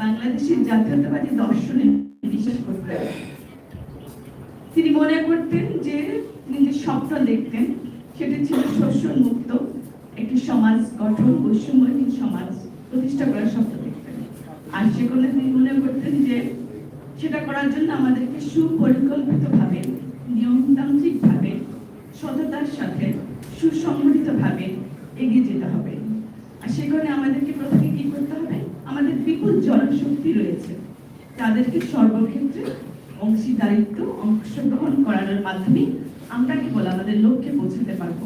বাংলাদেশের জাতীয়তাবাদী দর্শনে বিশ্বাস করতেন তিনি মনে করতেন যে তিনি যে স্বপ্ন দেখতেন, সেটি ছিল শোষণ মুক্ত একটি সমাজ গঠন, বৈষম্যহীন সমাজ প্রতিষ্ঠা করার স্বপ্ন দেখতেন। আর সেগুলো তিনি মনে করতেন যে সেটা করার জন্য আমাদেরকে সুপরিকল্পিতভাবে, নিয়মতান্ত্রিকভাবে, সততার সাথে সুসংগঠিতভাবে এগিয়ে যেতে হবে আর সেখানে আমাদেরকে প্রথমে কি করতে হবে আমাদের বিপুল জনশক্তি রয়েছে। তাদেরকে সর্বক্ষেত্রে অংশীদারিত্ব অংশগ্রহণ করানোর মাধ্যমে আমরা কেবল আমাদের লক্ষ্যে পৌঁছাতে পারব।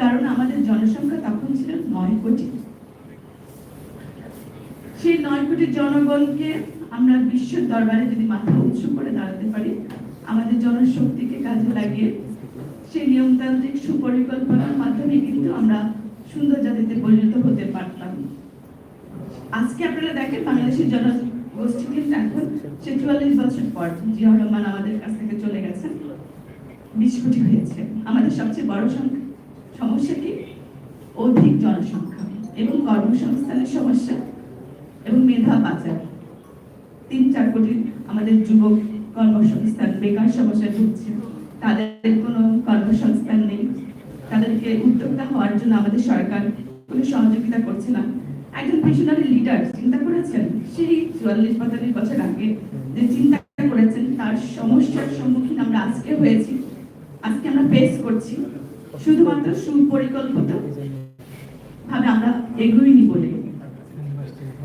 কারণ আমাদের জনসংখ্যা তখন ছিল নয় কোটি। সেই নয় কোটি জনগণকে আমরা বিশ্বের দরবারে যদি মাথা উঁচু করে দাঁড়াতে পারি, আমাদের জনশক্তিকে কাজে লাগিয়ে সেই নিয়মতান্ত্রিক সুপরিকল্পনার মাধ্যমে কিন্তু আমরা সুন্দর জাতিতে পরিণত হতে পারতাম। আজকে আপনারা দেখেন বাংলাদেশের জনগোষ্ঠী কিন্তু এখন ছেচুয়াল্লিশ বছর পর জিয়াউর রহমান আমাদের কাছ থেকে চলে গেছেন। বিশ কোটি হয়েছে। আমাদের সবচেয়ে বড় সংখ্যা। সমস্যা কি? অধিক জনসংখ্যা এবং কর্মসংস্থানের সমস্যা এবং মেধা পাচার তিন চার কোটি আমাদের যুবক কর্মসংস্থান বেকার সমস্যায় ঢুকছে তাদের কোনো কর্মসংস্থান নেই। তাদেরকে উদ্যোক্তা হওয়ার জন্য আমাদের সরকার কোনো সহযোগিতা করছে না। একজন ভিশনারি লিডার চিন্তা করেছেন? সেই চুয়াল্লিশ পঁয়তাল্লিশ বছর আগে যে চিন্তা করেছেন, তার সমস্যার সম্মুখীন আমরা আজকে হয়েছি, আজকে আমরা ফেস করছি। শুধুমাত্র সুপরিকল্পিত ভাবে আমরা এগোইনি বলে।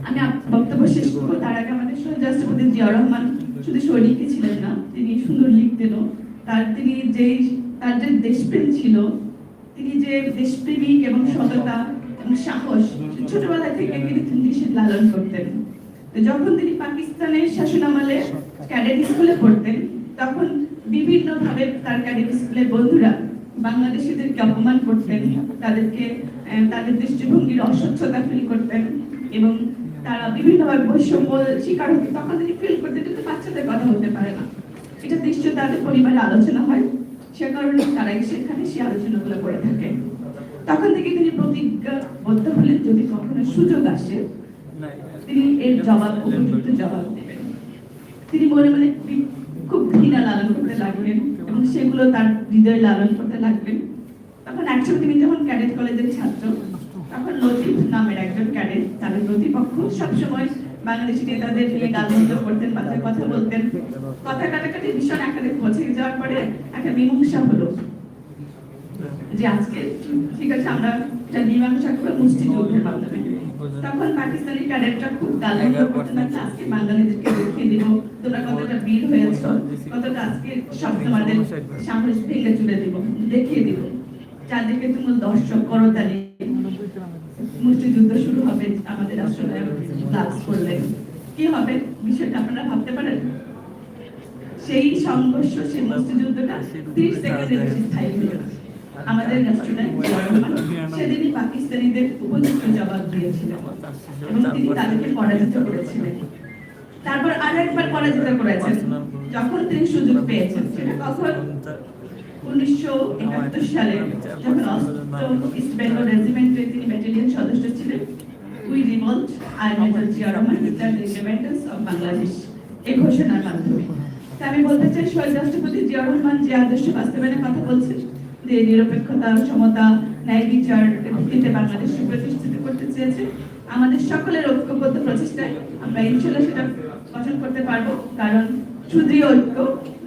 আমি বক্তব্য শেষ করব। তার আগে আমাদের রাষ্ট্রপতি জিয়া রহমান শুধু সৈনিকই ছিলেন না, তিনি সুন্দর লিখতেনও তার তিনি যে তার যে দেশপ্রেম ছিল, তিনি যে দেশপ্রেমিক এবং সততা সাহস ছোটবেলা থেকে তিনি লালন করতেন। যখন তিনি পাকিস্তানের শাসনামলে ক্যাডেট স্কুলে পড়তেন, তখন বিভিন্ন ভাবে তার ক্যাডেট স্কুলের বন্ধুরা বাংলাদেশিদেরকে অপমান করতেন, তাদেরকে তাদের দৃষ্টিভঙ্গির অস্বচ্ছতা ফিল করতেন এবং তারা বিভিন্নভাবে বৈষম্য শিকার হতো। তখন তিনি ফিল করতেন, কিন্তু বাচ্চাদের কথা হতে পারে না। এটা নিশ্চয় তাদের পরিবারে আলোচনা হয়। সে কারণে তারা সেখানে সেই আলোচনাগুলো করে থাকে। তখন থেকে তিনি প্রতিজ্ঞাবদ্ধ হলেন, যদি কখনো সুযোগ আসে, তিনি এর জবাব, উপযুক্ত জবাব দেবেন। তিনি মনে মনে খুব ঘৃণা লালন করতে লাগলেন এবং সেগুলো তার হৃদয়ে লালন করতে লাগলেন। তখন একসময় তিনি যখন ক্যাডেট কলেজের ছাত্র, তখন লতিফ নামের একজন ক্যাডেট, তাদের প্রতিপক্ষ, সবসময় বাংলাদেশি নেতাদের নিয়ে গালমন্দ করতেন বাচ্চার কথা বলতেন। কথা কাটাকাটি ভীষণ আকারে পৌঁছে যাওয়ার পরে একটা মীমাংসা হলো। যে আজকে, ঠিক আছে, আমরা এটা মীমাংসা করে মুষ্টিযুদ্ধের মাধ্যমে তখন পাকিস্তানি ক্যাডেটরা খুব গালমন্দ করতে লাগল আজকে বাঙালিদেরকে দেখিয়ে দিব তোমরা কতটা বীর হয়েছ, কতটা আজকে সব তোমাদের সাহস ভেঙে চলে দিব, দেখিয়ে দিব। চারদিকে তুমি দর্শক করতালি। মুষ্টিযুদ্ধ শুরু হবে, আমাদের আসলে ক্লাস করলে কি হবে, বিষয়টা আপনারা ভাবতে পারেন? সেই সংঘর্ষ, সেই মুষ্টিযুদ্ধটা ত্রিশ সেকেন্ডের বেশি স্থায়ী। আমাদের সেদিনই পাকিস্তানিদের উপযুক্ত জবাব দিয়েছিলেন এবং তিনি তাদেরকে পরাজিত করেছিলেন। তারপর আর একবার পরাজিত করেছেন, যখন তিনি সুযোগ পেয়েছেন। কখন উনিশশো একাত্তর সালে যখন ইস্ট বেঙ্গল রেজিমেন্টে তিনি ব্যাটালিয়ন সদস্য ছিলেন, we revolt I major Zia Rahman independence of Bangladesh এই ঘোষণার মাধ্যমে। আমি বলতে চাই, শহীদ রাষ্ট্রপতি জিয়া রহমান যে আদর্শ বাস্তবায়নের কথা বলছেন যে নিরপেক্ষতা, সমতা, ন্যায় বিচার ভিত্তিতে করতে চেয়েছে। আমাদের সকলের ঐক্যবদ্ধ প্রচেষ্টায় আমরা ইনশাল্লাহ সেটা গঠন করতে পারব। কারণ সুদৃঢ় ঐক্য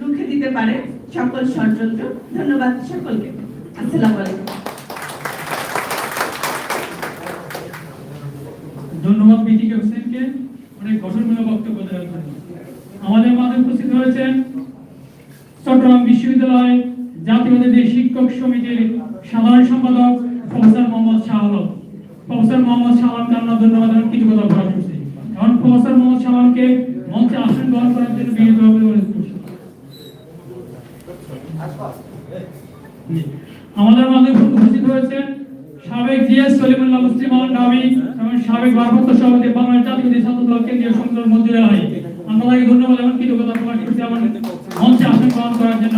রুখে দিতে পারে সকল ষড়যন্ত্র। ধন্যবাদ সকলকে। আলাইকুম। ধন্যবাদ বিটিকে হোসেনকে অনেক গঠনমূলক বক্তব্য দেওয়ার জন্য। আমাদের মাঝে উপস্থিত হয়েছেন চট্টগ্রাম বিশ্ববিদ্যালয় জাতীয়তাবাদী শিক্ষক সমিতির সাধারণ সম্পাদক প্রফেসর মোহাম্মদ শাহ আলম। প্রফেসর মোহাম্মদ শাহ আলমকে আমরা ধন্যবাদ এবং কৃতজ্ঞতা প্রকাশ করছি। এখন প্রফেসর মোহাম্মদ শাহ আলমকে মঞ্চে আসন গ্রহণ করার জন্য বিনীতভাবে অনুরোধ করছি। আমাদের মাঝে উপস্থিত হয়েছেন সাবেক জিএস সলিমুল্লাহ মুসলিম আল নামি এবং সাবেক ভারপ্রাপ্ত সভাপতি বাংলাদেশ জাতীয়বাদী ছাত্র দল কেন্দ্রীয় সংসদ মঞ্জুর আলাই আমরা তাকে ধন্যবাদ এবং কৃতজ্ঞতা প্রকাশ করছি আমার মঞ্চে আসন গ্রহণ করার জন্য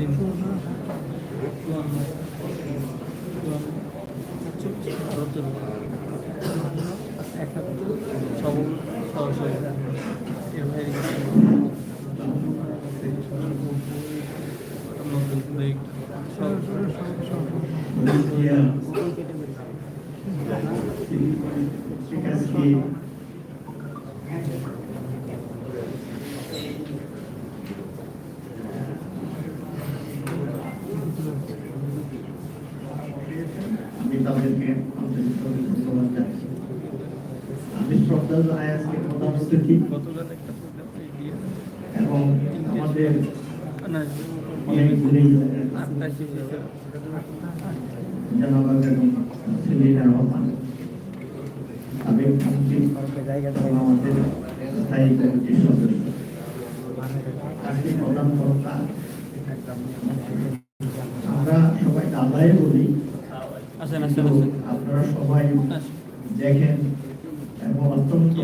চারটা দিন চুয়ান্ন চুয়ান্ন একাত্তর সবল সরাসরি এভাবে নতুন করে সব আজকে আমি তাদেরকে আন্তরিকভাবে ধন্যবাদ জানাচ্ছি আমি শ্রদ্ধা জানাই আজকে প্রধান অতিথি গতকাল একটা প্রোগ্রাম দিয়ে এবং আমাদের আটটা শেষে জানাবা বেগম সেলিনা রহমান সাবেক মন্ত্রী আমাদের স্থায়ী কমিটির সদস্য। প্রধান বক্তা আমরা সবাই দাদাই বলি আপনারা সবাই দেখেন এবং অত্যন্ত